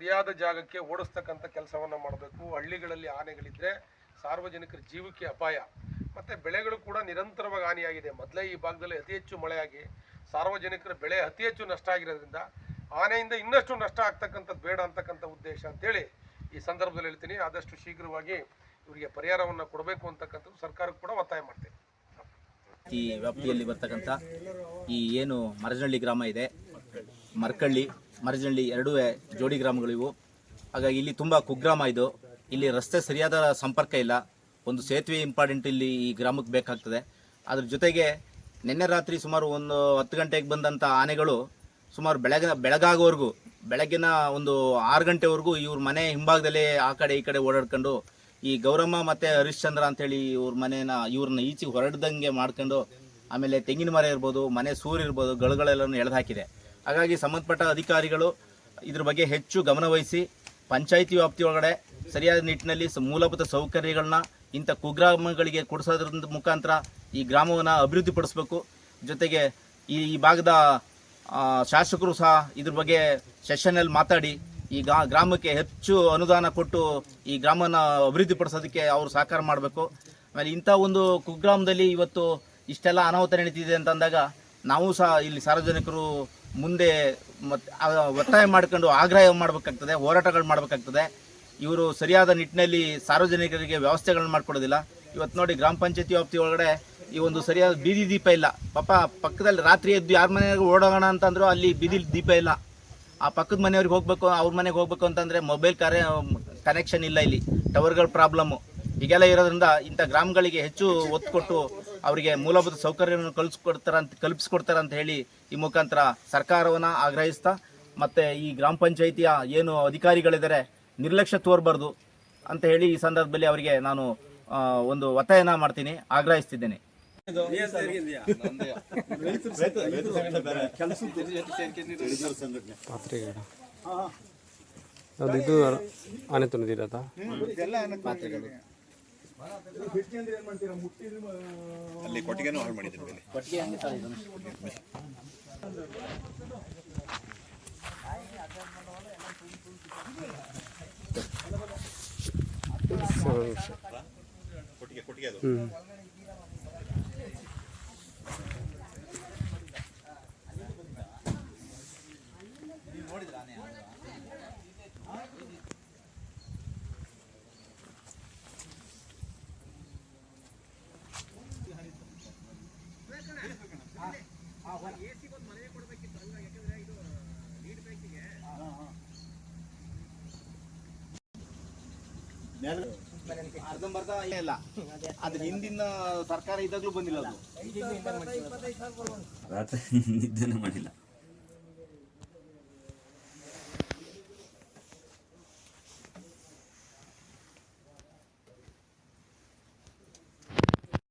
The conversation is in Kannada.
ಸರಿಯಾದ ಜಾಗಕ್ಕೆ ಓಡಿಸ್ತಕ್ಕಂಥ ಕೆಲಸವನ್ನು ಮಾಡಬೇಕು. ಹಳ್ಳಿಗಳಲ್ಲಿ ಆನೆಗಳಿದ್ದರೆ ಸಾರ್ವಜನಿಕರ ಜೀವಕ್ಕೆ ಅಪಾಯ. ಮತ್ತು ಬೆಳೆಗಳು ಕೂಡ ನಿರಂತರವಾಗಿ ಹಾನಿಯಾಗಿದೆ. ಮೊದಲೇ ಈ ಭಾಗದಲ್ಲಿ ಅತಿ ಹೆಚ್ಚು ಮಳೆಯಾಗಿ ಸಾರ್ವಜನಿಕರ ಬೆಳೆ ಅತಿ ಹೆಚ್ಚು ನಷ್ಟ ಆಗಿರೋದ್ರಿಂದ ಆನೆಯಿಂದ ಇನ್ನಷ್ಟು ನಷ್ಟ ಆಗ್ತಕ್ಕಂಥದ್ದು ಬೇಡ ಅಂತಕ್ಕಂಥ ಉದ್ದೇಶ ಅಂತೇಳಿ ಈ ಸಂದರ್ಭದಲ್ಲಿ ಹೇಳ್ತೀನಿ. ಆದಷ್ಟು ಶೀಘ್ರವಾಗಿ ಇವರಿಗೆ ಪರಿಹಾರವನ್ನು ಕೊಡಬೇಕು ಅಂತಕ್ಕಂಥದ್ದು ಸರ್ಕಾರಕ್ಕೆ ಕೂಡ ಒತ್ತಾಯ ಮಾಡ್ತೇನೆ. ಈ ವ್ಯಾಪ್ತಿಯಲ್ಲಿ ಬರ್ತಕ್ಕಂಥ ಈ ಏನು ಮರಜನಹಳ್ಳಿ ಗ್ರಾಮ ಇದೆ, ಮರ್ಕಳ್ಳಿ ಮರಜನಹಳ್ಳಿ ಎರಡೂ ಜೋಡಿ ಗ್ರಾಮಗಳು ಇವು. ಹಾಗಾಗಿ ಇಲ್ಲಿ ತುಂಬ ಕುಗ್ರಾಮ ಇದು. ಇಲ್ಲಿ ರಸ್ತೆ ಸರಿಯಾದ ಸಂಪರ್ಕ ಇಲ್ಲ. ಒಂದು ಸೇತುವೆ ಇಂಪಾರ್ಟೆಂಟ್ ಇಲ್ಲಿ ಈ ಗ್ರಾಮಕ್ಕೆ ಬೇಕಾಗ್ತದೆ. ಅದ್ರ ಜೊತೆಗೆ ನಿನ್ನೆ ರಾತ್ರಿ ಸುಮಾರು ಒಂದು ಹತ್ತು ಗಂಟೆಗೆ ಬಂದಂಥ ಆನೆಗಳು ಸುಮಾರು ಬೆಳಗ, ಬೆಳಗಾಗೋವರೆಗೂ, ಬೆಳಗ್ಗಿನ ಒಂದು ಆರು ಗಂಟೆವರೆಗೂ ಇವ್ರ ಮನೆ ಹಿಂಭಾಗದಲ್ಲೇ ಆ ಕಡೆ ಈ ಕಡೆ ಓಡಾಡ್ಕೊಂಡು ಈ ಗೌರಮ್ಮ ಮತ್ತು ಹರಿಶ್ಚಂದ್ರ ಅಂತೇಳಿ ಇವ್ರ ಮನೇನ, ಇವ್ರನ್ನ ಈಚೆಗೆ ಹೊರಡ್ದಂಗೆ ಮಾಡ್ಕೊಂಡು ಆಮೇಲೆ ತೆಂಗಿನ ಮರ ಇರ್ಬೋದು, ಮನೆ ಸೂರು ಇರ್ಬೋದು, ಗಳಗಳೆಲ್ಲನೂ ಎಳೆದು ಹಾಕಿದೆ. ಹಾಗಾಗಿ ಸಂಬಂಧಪಟ್ಟ ಅಧಿಕಾರಿಗಳು ಇದ್ರ ಬಗ್ಗೆ ಹೆಚ್ಚು ಗಮನವಹಿಸಿ ಪಂಚಾಯಿತಿ ವ್ಯಾಪ್ತಿಯೊಳಗಡೆ ಸರಿಯಾದ ನಿಟ್ಟಿನಲ್ಲಿ ಮೂಲಭೂತ ಸೌಕರ್ಯಗಳನ್ನ ಇಂಥ ಕುಗ್ರಾಮಗಳಿಗೆ ಕೊಡಿಸೋದ್ರ ಮುಖಾಂತರ ಈ ಗ್ರಾಮವನ್ನು ಅಭಿವೃದ್ಧಿಪಡಿಸ್ಬೇಕು. ಜೊತೆಗೆ ಈ ಈ ಭಾಗದ ಶಾಸಕರು ಸಹ ಇದ್ರ ಬಗ್ಗೆ ಸೆಷನಲ್ಲಿ ಮಾತಾಡಿ ಈ ಗ್ರಾಮಕ್ಕೆ ಹೆಚ್ಚು ಅನುದಾನ ಕೊಟ್ಟು ಈ ಗ್ರಾಮನ ಅಭಿವೃದ್ಧಿಪಡಿಸೋದಕ್ಕೆ ಅವರು ಸಹಕಾರ ಮಾಡಬೇಕು. ಆಮೇಲೆ ಇಂಥ ಒಂದು ಕುಗ್ರಾಮದಲ್ಲಿ ಇವತ್ತು ಇಷ್ಟೆಲ್ಲ ಅನಾಹುತ ನಡೀತಿದೆ ಅಂತಂದಾಗ ನಾವು ಸಹ ಇಲ್ಲಿ ಸಾರ್ವಜನಿಕರು ಮುಂದೆ ಮತ್ತೆ ಒತ್ತಾಯ ಮಾಡ್ಕೊಂಡು ಆಗ್ರಹ ಮಾಡಬೇಕಾಗ್ತದೆ, ಹೋರಾಟಗಳು ಮಾಡಬೇಕಾಗ್ತದೆ. ಇವರು ಸರಿಯಾದ ನಿಟ್ಟಿನಲ್ಲಿ ಸಾರ್ವಜನಿಕರಿಗೆ ವ್ಯವಸ್ಥೆಗಳನ್ನ ಮಾಡಿಕೊಡೋದಿಲ್ಲ. ಇವತ್ತು ನೋಡಿ ಗ್ರಾಮ ಪಂಚಾಯತಿ ವ್ಯಾಪ್ತಿ ಒಳಗಡೆ ಈ ಒಂದು ಸರಿಯಾದ ಬೀದಿ ದೀಪ ಇಲ್ಲ. ಪಾಪ ಪಕ್ಕದಲ್ಲಿ ರಾತ್ರಿ ಎದ್ದು ಯಾರ ಮನೆಗೆ ಓಡೋಣ ಅಂತಂದ್ರು ಅಲ್ಲಿ ಬೀದಿ ದೀಪ ಇಲ್ಲ. ಆ ಪಕ್ಕದ ಮನೆಯವ್ರಿಗೆ ಹೋಗಬೇಕು, ಅವ್ರ ಮನೆಗೆ ಹೋಗಬೇಕು ಅಂತಂದರೆ ಮೊಬೈಲ್ ಕಾರ್ಯ ಕನೆಕ್ಷನ್ ಇಲ್ಲ ಇಲ್ಲಿ. ಟವರ್ಗಳ ಪ್ರಾಬ್ಲಮ್ಮು ಹೀಗೆಲ್ಲ ಇರೋದ್ರಿಂದ ಇಂಥ ಗ್ರಾಮಗಳಿಗೆ ಹೆಚ್ಚು ಒತ್ತು ಕೊಟ್ಟು ಅವರಿಗೆ ಮೂಲಭೂತ ಸೌಕರ್ಯವನ್ನು ಕಲ್ಸ್ಕೊಡ್ತಾರ ಅಂತ ಕಲ್ಪಿಸ್ಕೊಡ್ತಾರ ಅಂತ ಹೇಳಿ ಈ ಮುಖಾಂತರ ಸರ್ಕಾರವನ್ನು ಆಗ್ರಹಿಸ್ತಾ ಮತ್ತೆ ಈ ಗ್ರಾಮ ಪಂಚಾಯಿತಿಯ ಏನು ಅಧಿಕಾರಿಗಳಿದ್ದಾರೆ ನಿರ್ಲಕ್ಷ್ಯ ತೋರಬಾರ್ದು ಅಂತ ಹೇಳಿ ಈ ಸಂದರ್ಭದಲ್ಲಿ ಅವರಿಗೆ ನಾನು ಒಂದು ಒತ್ತಾಯನ ಮಾಡ್ತೀನಿ ಆಗ್ರಹಿಸ್ತಿದ್ದೇನೆ. ಇದು ಆನೆ ಅಲ್ಲಿ ಕೊಟ್ಟಿಗೆನೂ ಹಾಳು ಮಾಡಿದ್ರು ಮೇಲೆ ಕೊಟ್ಟಿಗೆ ಕೊಟ್ಟಿಗೆ ಅದು. ಅರ್ಧಂಬರ್ಧ ಇಲ್ಲ. ಅದ್ರ ಹಿಂದಿನ ಸರ್ಕಾರ ಇದ್ದಾಗಲೂ ಬಂದಿಲ್ಲ ಅದು. ರಾತ್ರಿ ನಿದ್ದೆನೇ ಮಾಡಿಲ್ಲ.